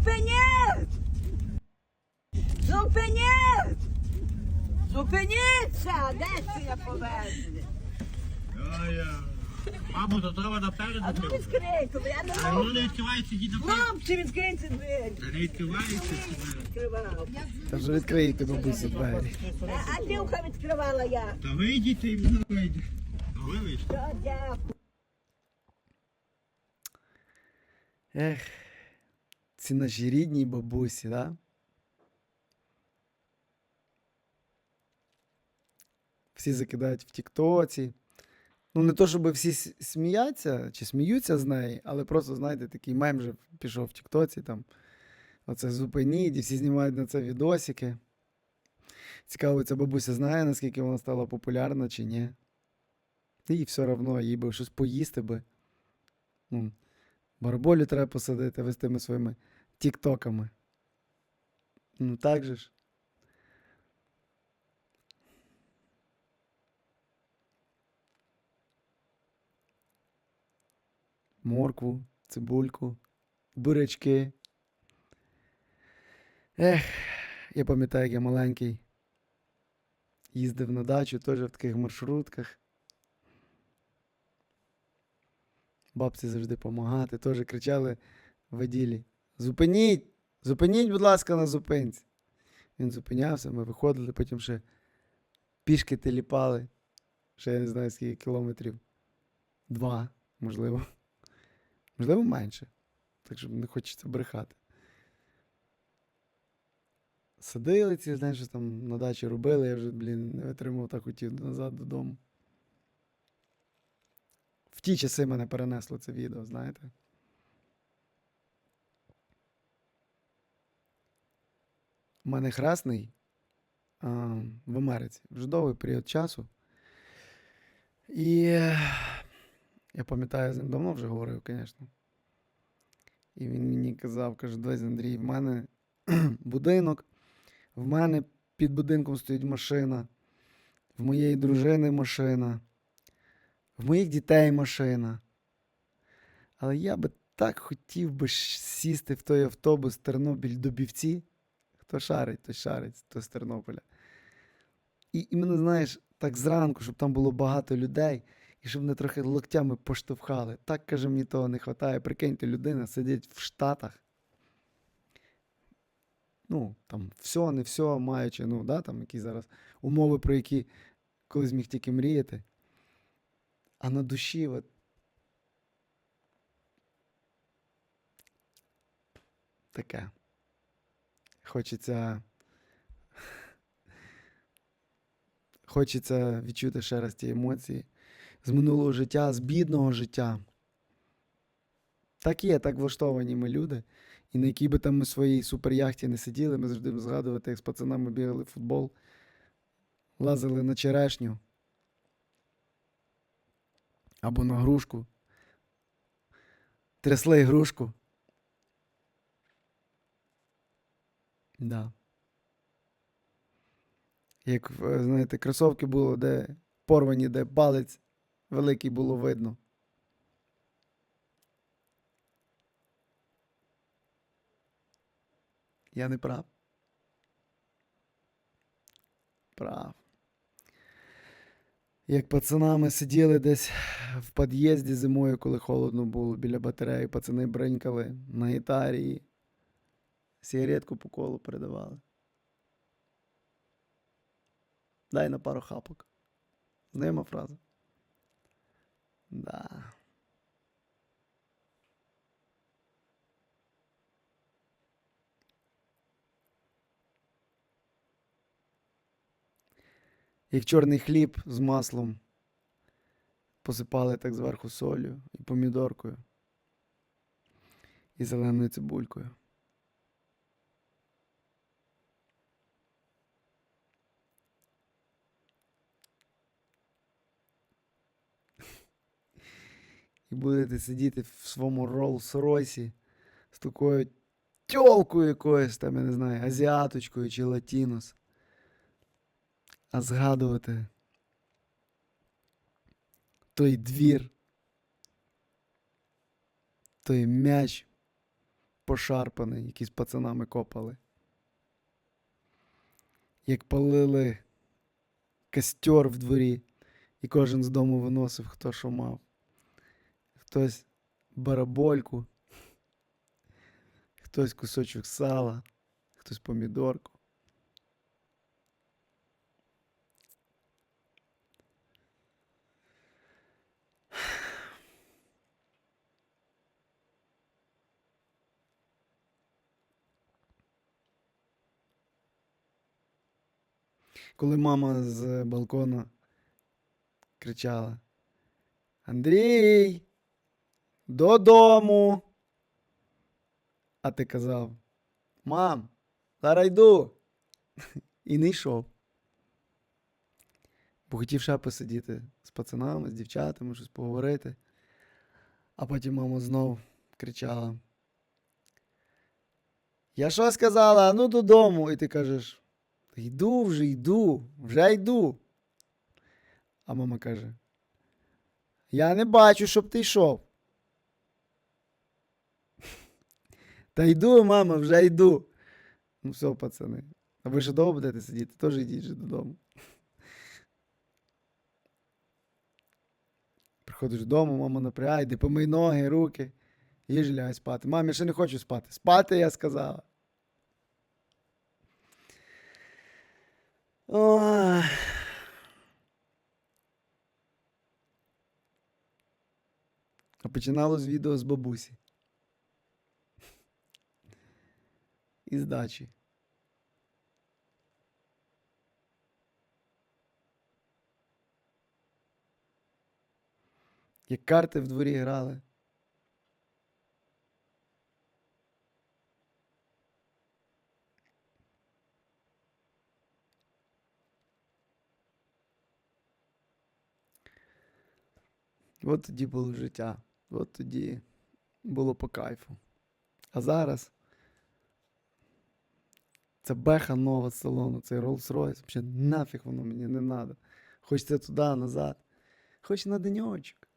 Зупиніть! Зупиніть! Зупиніться! Де це я повезли? Мамо, то треба наперед. А ну відкрийте, бо я не А воно не відкривається, йдіть наперед. Хлопці, відкрийте двері. Та не відкривається. Відкривав. Та вже відкриєте бабусі двері. А дівка відкривала я. Та вийдіть і воно вийде. А ви вийшли. Що, дякую. Ех, ці наші рідні бабусі, да? Всі закидають в Тіктоці. Ну, не то, щоб всі с- сміються чи сміються з неї, але просто, знаєте, такий мем вже пішов в Тіктоці, там. Оце зупиніть, і всі знімають на це відосики. Цікаво, ця бабуся знає, наскільки вона стала популярна чи ні. І все одно, їй би щось поїсти би. Ну, Бараболю треба посадити, ви з тими своїми тіктоками. Ну так же ж. Моркву, цибульку, бурячки. Ех, я пам'ятаю, як я маленький. Їздив на дачу теж в таких маршрутках. Бабці завжди допомагати, теж кричали в воділі. Зупиніть! Зупиніть, будь ласка, на зупинці. Він зупинявся, ми виходили, потім ще пішки теліпали. Ще я не знаю, скільки кілометрів. Два, можливо. Можливо, менше. Так що не хочеться брехати. Садили ці, знаєш, там на дачі робили, я вже, блін, не витримав, так хотів назад додому. В ті часи мене перенесло це відео, знаєте. У мене хресний а, в Америці вже довгий період часу. І я пам'ятаю, я з ним давно вже говорив, звісно. І він мені казав, каже, дивись, Андрій, в мене будинок, в мене під будинком стоїть машина, в моєї дружини машина, в моїх дітей машина. Але я би так хотів би сісти в той автобус Тернопіль до Бівці. Хто шарить, той шарить, то з Тернополя. І іменно, знаєш, так зранку, щоб там було багато людей, і щоб мене трохи локтями поштовхали. Так, каже, мені того не вистачає. Прикиньте, людина сидить в Штатах. Ну, там, все, не все, маючи, ну, да, там які зараз умови, про які колись міг тільки мріяти. А на душі, от, таке. Хочеться. Хочеться відчути ще раз ті емоції з минулого життя, з бідного життя. Так є, так влаштовані ми люди. І на якій би там ми своїй суперяхті не сиділи, ми завжди згадувати, як з пацанами бігали в футбол, лазили на черешню або на грушку, трясли грушку. Да. Як, е, знаєте, кросовки було, де порвані, де палець великий було видно. Я не прав. Прав. Як пацанами сиділи десь в під'їзді зимою, коли холодно було біля батареї, пацани бринькали на гітарі сигаретку по колу передавали. Дай на пару хапок. Знайома фраза. Да. Як чорний хліб з маслом посипали так зверху солью і помідоркою. І зеленою цибулькою. І будете сидіти в своєму Роллс-Ройсі з такою тьолкою якоюсь, там, я не знаю, азіаточкою чи латінос. А згадувати той двір, той м'яч пошарпаний, який з пацанами копали. Як палили костер в дворі, і кожен з дому виносив, хто що мав. Хтось барабольку, хтось кусочок сала, хтось помідорку. Коли мама з балкона кричала: Андрій, додому. А ти казав: Мам, зараз йду. І не йшов. Бо хотів ще посидіти з пацанами, з дівчатами, щось поговорити. А потім мама знов кричала: Я що сказала? Ну додому. І ти кажеш: Йду вже, йду, вже йду. А мама каже: Я не бачу, щоб ти йшов. Та йду, мама, вже йду. Ну все, пацани. А ви ще довго будете сидіти? Теж йдіть же додому. Приходиш додому, мама напрягає, йди помий ноги, руки. Їж лягай спати. Мам, я ще не хочу спати. Спати, я сказала. А починалось відео з бабусі. І з дачі. Як карти в дворі грали. От тоді було життя. От тоді було по кайфу. А зараз це беха нова з салону, цей Rolls-Royce. Взагалі нафіг воно мені не треба. Хочеться туди, назад. Хоч на деньочок.